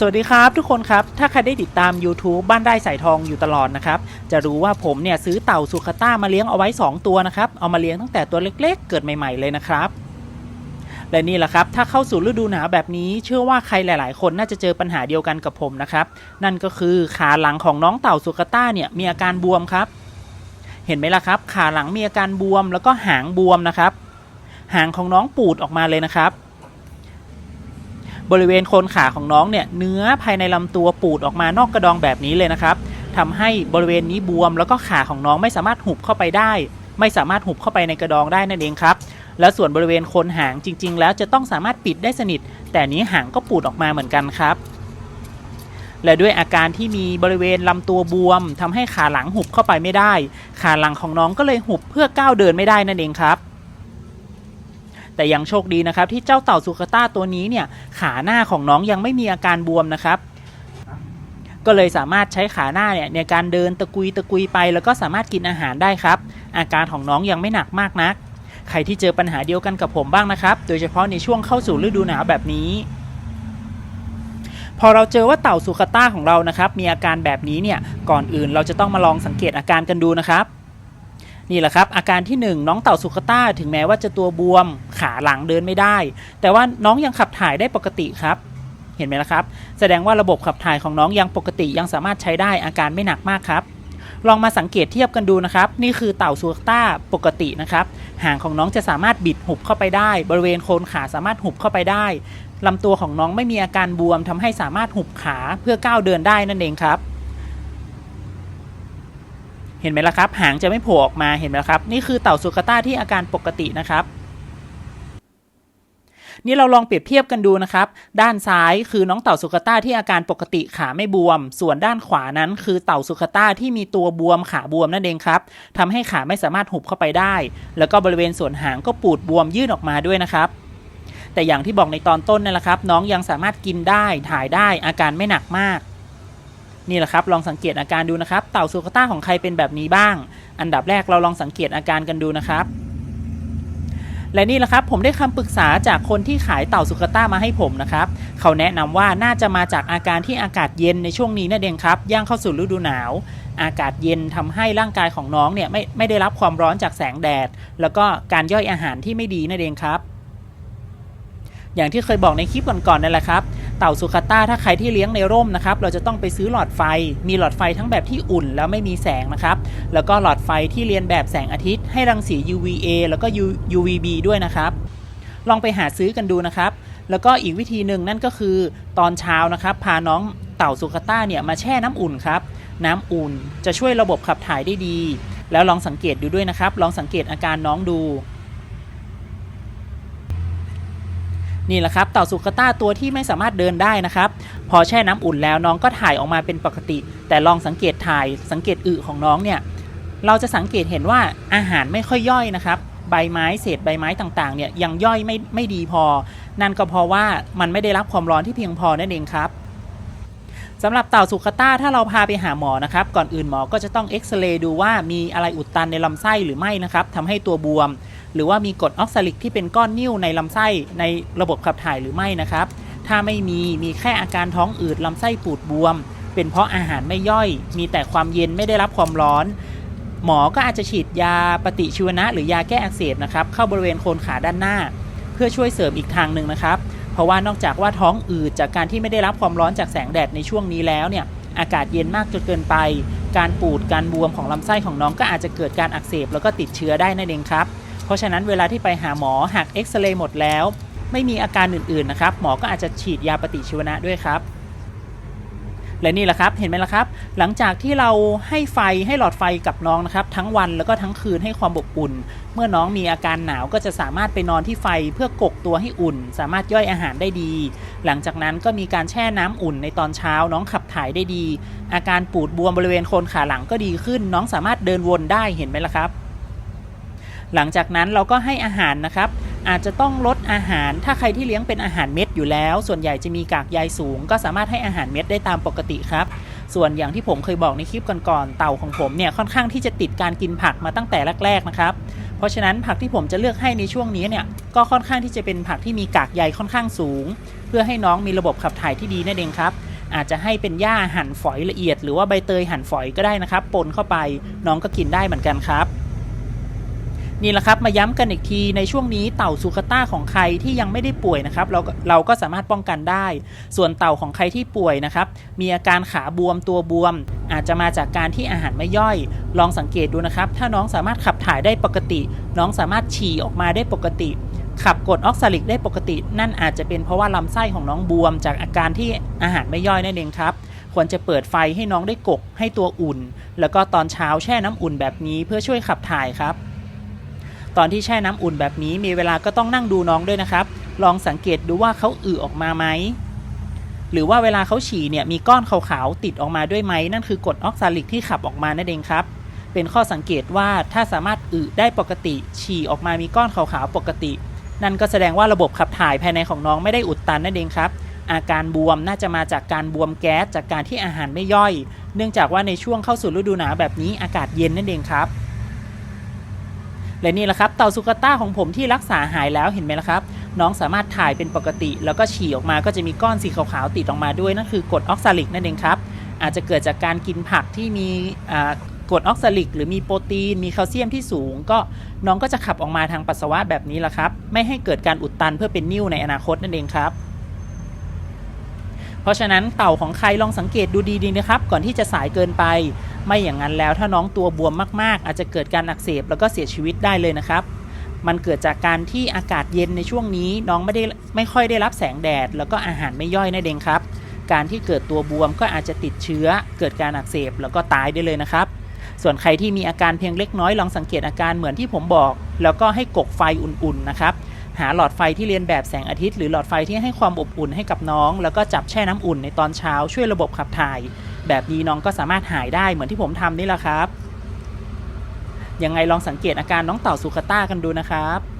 สวัสดีครับทุกคนครับ ถ้าใครได้ติดตาม YouTube บ้านได้สายทองอยู่ตลอดนะครับ จะรู้ว่าผมเนี่ยซื้อเต่าสุขต้ามาเลี้ยงเอาไว้ 2 ตัวนะครับ เอามาเลี้ยงตั้งแต่ตัวเล็กๆ เกิดใหม่ๆเลยนะครับ และนี่แหละครับ ถ้าเข้าสู่ฤดูหนาวแบบนี้ เชื่อว่าใครหลายๆ คนน่าจะเจอปัญหาเดียวกันกับผมนะครับ นั่นก็คือขาหลังของน้องเต่าสุขต้าเนี่ยมีอาการบวมครับ เห็นไหมล่ะครับ ขาหลังมีอาการบวมแล้วก็หางบวมนะครับ หางของน้องปูดออกมาเลยนะครับ บริเวณโคนขาของน้องเนี่ยเนื้อภายในลำตัวปูดออกมานอกกระดองแบบนี้เลยนะครับทำให้บริเวณนี้บวม แล้วก็ขาของน้องไม่สามารถหุบเข้าไปได้ ไม่สามารถหุบเข้าไปในกระดองได้นั่นเองครับแล้วส่วนบริเวณโคนหางจริง ๆ แล้วจะต้องสามารถปิดได้สนิท แต่นี้หางก็ปูดออกมาเหมือนกันครับ และด้วยอาการที่มีบริเวณลำตัวบวมทำให้ขาหลังหุบเข้าไปไม่ได้ ขาหลังของน้องก็เลยหุบเพื่อก้าวเดินไม่ได้นั่นเองครับ แต่ยังโชคดีนะครับที่เจ้าเต่าสุขต้าตัวนี้เนี่ยขาหน้าของน้องยังไม่มีอาการบวมนะครับก็เลยสามารถใช้ขาหน้าเนี่ยในการเดินตะกุยตะกุยไป แล้วก็สามารถกินอาหารได้ครับ อาการของน้องยังไม่หนักมากนัก ใครที่เจอปัญหาเดียวกันกับผมบ้างนะครับ โดยเฉพาะในช่วงเข้าสู่ฤดูหนาวแบบนี้ พอเราเจอว่าเต่าสุขต้าของเรานะครับ มีอาการแบบนี้เนี่ยก่อนอื่นเราจะต้องมาลองสังเกตอาการกันดูนะครับ นี่แหละครับ อาการที่ 1 น้องเต่าสุขต้าถึงแม้ว่าจะตัวบวมขาหลังเดินไม่ได้ แต่ว่าน้องยังขับถ่ายได้ปกติครับ เห็นไหมล่ะครับ แสดงว่าระบบขับถ่ายของน้องยังปกติยังสามารถใช้ได้อาการไม่หนักมากครับ ลองมาสังเกตเทียบกันดูนะครับ นี่คือเต่าสุขต้าปกตินะครับหางของน้องจะสามารถบิดหุบเข้าไปได้ บริเวณโคนขาสามารถหุบเข้าไปได้ลำตัวของน้องไม่มีอาการบวมทำให้สามารถหุบขาเพื่อก้าวเดินได้นั่นเองครับ เห็นไหมล่ะครับ หางจะไม่โผล่ออกมาเห็นไหมละครับ นี่คือเต่าสุกต้าที่อาการปกตินะครับ นี่เราลองเปรียบเทียบกันดูนะครับ ด้านซ้ายคือน้องเต่าสุกต้าที่อาการปกติขาไม่บวม ส่วนด้านขวานั้นคือเต่าสุกต้าที่มีตัวบวมขาบวมนั่นเองครับทำให้ขาไม่สามารถหุบเข้าไปได้ แล้วก็บริเวณส่วนหางก็ปูดบวมยื่นออกมาด้วยนะครับแต่อย่างที่บอกในตอนต้นนั่นแหละครับ น้องยังสามารถกินได้ถ่ายได้อาการไม่หนักมาก นี่แหละครับลองสังเกตอาการดูนะครับ เต่าสุขต้าของใครเป็นแบบนี้บ้าง อันดับแรกเราลองสังเกตอาการกันดูนะครับ และนี่แหละครับผมได้คำปรึกษาจากคนที่ขายเต่าสุขต้ามาให้ผมนะครับ เขาแนะนำว่าน่าจะมาจากอาการที่อากาศเย็นในช่วงนี้นั่นเองครับย่างเข้าสู่ฤดูหนาว อากาศเย็นทำให้ร่างกายของน้องเนี่ยไม่ไม่ได้รับความร้อนจากแสงแดด แล้วก็การย่อยอาหารที่ไม่ดีนั่นเองครับ อย่างที่เคยบอกในคลิปก่อนๆนั่นแหละครับ เต่าสุขต้าถ้าใครที่เลี้ยงในร่มนะครับเราจะต้องไปซื้อหลอดไฟ มีหลอดไฟทั้งแบบที่อุ่นแล้วไม่มีแสงนะครับ แล้วก็หลอดไฟที่เรียนแบบแสงอาทิตย์ให้รังสี UVA แล้วก็ UVB ด้วยนะครับ ลองไปหาซื้อกันดูนะครับ แล้วก็อีกวิธีหนึ่งนั่นก็คือตอนเช้านะครับ พาน้องเต่าสุขต้าเนี่ยมาแช่น้ำอุ่นครับ น้ำอุ่นจะช่วยระบบขับถ่ายได้ดี แล้วลองสังเกตดูด้วยนะครับ ลองสังเกตอาการน้องดู นี่แหละครับเต่าสุขต้าตัวที่ไม่สามารถเดินได้นะครับ พอแช่น้ำอุ่นแล้วน้องก็ถ่ายออกมาเป็นปกติ แต่ลองสังเกตถ่ายสังเกตอึของน้องเนี่ยเราจะสังเกตเห็นว่าอาหารไม่ค่อยย่อยนะครับใบไม้เศษใบไม้ต่างๆเนี่ยยังย่อยไม่ไม่ดีพอ นั่นก็เพราะว่ามันไม่ได้รับความร้อนที่เพียงพอนั่นเองครับสำหรับเต่าสุขต้าถ้าเราพาไปหาหมอนะครับ ก่อนอื่นหมอก็จะต้องเอ็กซเรย์ดูว่ามีอะไรอุดตันในลำไส้หรือไม่นะครับทำให้ตัวบวม หรือว่ามีกรดออกซาลิกที่เป็นก้อนนิ่วในลำไส้ในระบบขับถ่ายหรือไม่นะครับ ถ้าไม่มีมีแค่อาการท้องอืดลำไส้ปูดบวม เป็นเพราะอาหารไม่ย่อย มีแต่ความเย็นไม่ได้รับความร้อน หมอก็อาจจะฉีดยาปฏิชีวนะ หรือยาแก้อักเสบนะครับเข้าบริเวณโคนขาด้านหน้า เพื่อช่วยเสริมอีกทางหนึ่งนะครับ เพราะว่านอกจากว่าท้องอืดจากการที่ไม่ได้รับความร้อนจากแสงแดดในช่วงนี้แล้วเนี่ยอากาศเย็นมากจนเกินไป การปูดการบวมของลำไส้ของน้องก็อาจจะเกิดการอักเสบแล้วก็ติดเชื้อได้นั่นเองครับ เพราะฉะนั้นเวลาที่ไปหาหมอหากเอ็กซเรย์หมดแล้ว ไม่มีอาการอื่นๆนะครับ หมอก็อาจจะฉีดยาปฏิชีวนะด้วยครับ และนี่แหละครับเห็นไหมล่ะครับ หลังจากที่เราให้ไฟให้หลอดไฟกับน้องนะครับ ทั้งวันแล้วก็ทั้งคืนให้ความอบอุ่น เมื่อน้องมีอาการหนาวก็จะสามารถไปนอนที่ไฟเพื่อกกตัวให้อุ่น สามารถย่อยอาหารได้ดี หลังจากนั้นก็มีการแช่น้ำอุ่นในตอนเช้า น้องขับถ่ายได้ดี อาการปูดบวมบริเวณโคนขาหลังก็ดีขึ้น น้องสามารถเดินวนได้เห็นไหมล่ะครับ หลังจากนั้นเราก็ให้อาหารนะครับ อาจจะต้องลดอาหาร ถ้าใครที่เลี้ยงเป็นอาหารเม็ดอยู่แล้ว ส่วนใหญ่จะมีกากใยสูง ก็สามารถให้อาหารเม็ดได้ตามปกติครับ ส่วนอย่างที่ผมเคยบอกในคลิปก่อนๆ เต่าของผมเนี่ยค่อนข้างที่จะติดการกินผักมาตั้งแต่แรกๆนะครับ เพราะฉะนั้นผักที่ผมจะเลือกให้ในช่วงนี้เนี่ย ก็ค่อนข้างที่จะเป็นผักที่มีกากใยค่อนข้างสูง เพื่อให้น้องมีระบบขับถ่ายที่ดีนั่นเองครับอาจจะให้เป็นหญ้าหั่นฝอยละเอียด หรือว่าใบเตยหั่นฝอยก็ได้นะครับปนเข้าไปน้องก็กินได้เหมือนกันครับ นี่แหละครับมาย้ำกันอีกทีในช่วงนี้เต่าซูคาต้าของใครที่ยังไม่ได้ป่วยนะครับเราก็เราก็สามารถป้องกันได้ ส่วนเต่าของใครที่ป่วยนะครับมีอาการขาบวมตัวบวม อาจจะมาจากการที่อาหารไม่ย่อย ลองสังเกตดูนะครับ ถ้าน้องสามารถขับถ่ายได้ปกติ น้องสามารถฉี่ออกมาได้ปกติ ขับกรดออกซาลิกได้ปกติ นั่นอาจจะเป็นเพราะว่าลำไส้ของน้องบวม จากอาการที่อาหารไม่ย่อยนั่นเองครับควรจะเปิดไฟให้น้องได้กกให้ตัวอุ่น แล้วก็ตอนเช้าแช่น้ำอุ่นแบบนี้เพื่อช่วยขับถ่ายครับ ตอนที่แช่น้ำอุ่นแบบนี้มีเวลาก็ต้องนั่งดูน้องด้วยนะครับ ลองสังเกตดูว่าเขาอึออกมาไหม หรือว่าเวลาเขาฉี่เนี่ยมีก้อนขาวๆติดออกมาด้วยไหม นั่นคือกรดออกซาลิกที่ขับออกมานั่นเองครับ เป็นข้อสังเกตว่าถ้าสามารถอึได้ปกติ ฉี่ออกมามีก้อนขาวๆปกติ นั่นก็แสดงว่าระบบขับถ่ายภายในของน้องไม่ได้อุดตันนั่นเองครับอาการบวมน่าจะมาจากการบวมแก๊สจากการที่อาหารไม่ย่อย เนื่องจากว่าในช่วงเข้าสู่ฤดูหนาวแบบนี้อากาศเย็นนั่นเองครับ และนี่แหละครับเต่าสุกาต้าของผมที่รักษาหายแล้วเห็นไหมล่ะครับ น้องสามารถถ่ายเป็นปกติ แล้วก็ฉี่ออกมาก็จะมีก้อนสีขาวๆติดออกมาด้วยนั่นคือกรดออกซาลิกนั่นเองครับอาจจะเกิดจากการกินผักที่มีกรดออกซาลิก หรือมีโปรตีน มีแคลเซียมที่สูง ก็น้องก็จะขับออกมาทางปัสสาวะแบบนี้แหละครับ ไม่ให้เกิดการอุดตันเพื่อเป็นนิ่วในอนาคตนั่นเองครับ ราะฉะนั้นเต่าของใครลองสังเกตดูดีๆนะครับก่อนที่จะสายเกินไป ไม่อย่างนั้นแล้วถ้าน้องตัวบวมมากๆ อาจจะเกิดการอักเสบแล้วก็เสียชีวิตได้เลยนะครับ มันเกิดจากการที่อากาศเย็นในช่วงนี้น้องไม่ได้ไม่ค่อยได้รับแสงแดด แล้วก็อาหารไม่ย่อยนั่นเองครับ การที่เกิดตัวบวมก็อาจจะติดเชื้อ เกิดการอักเสบแล้วก็ตายได้เลยนะครับส่วนใครที่มีอาการเพียงเล็กน้อยลองสังเกตอาการเหมือนที่ผมบอก แล้วก็ให้กกไฟอุ่นๆนะครับ หาหลอดไฟที่เรียนแบบแสงอาทิตย์หรือหลอดไฟที่ให้ความอบอุ่นให้กับน้อง แล้วก็จับแช่น้ำอุ่นในตอนเช้าช่วยระบบขับถ่าย แบบนี้น้องก็สามารถหายได้เหมือนที่ผมทำนี่แหละครับยังไงลองสังเกตอาการน้องเต่าสุขต้ากันดูนะครับ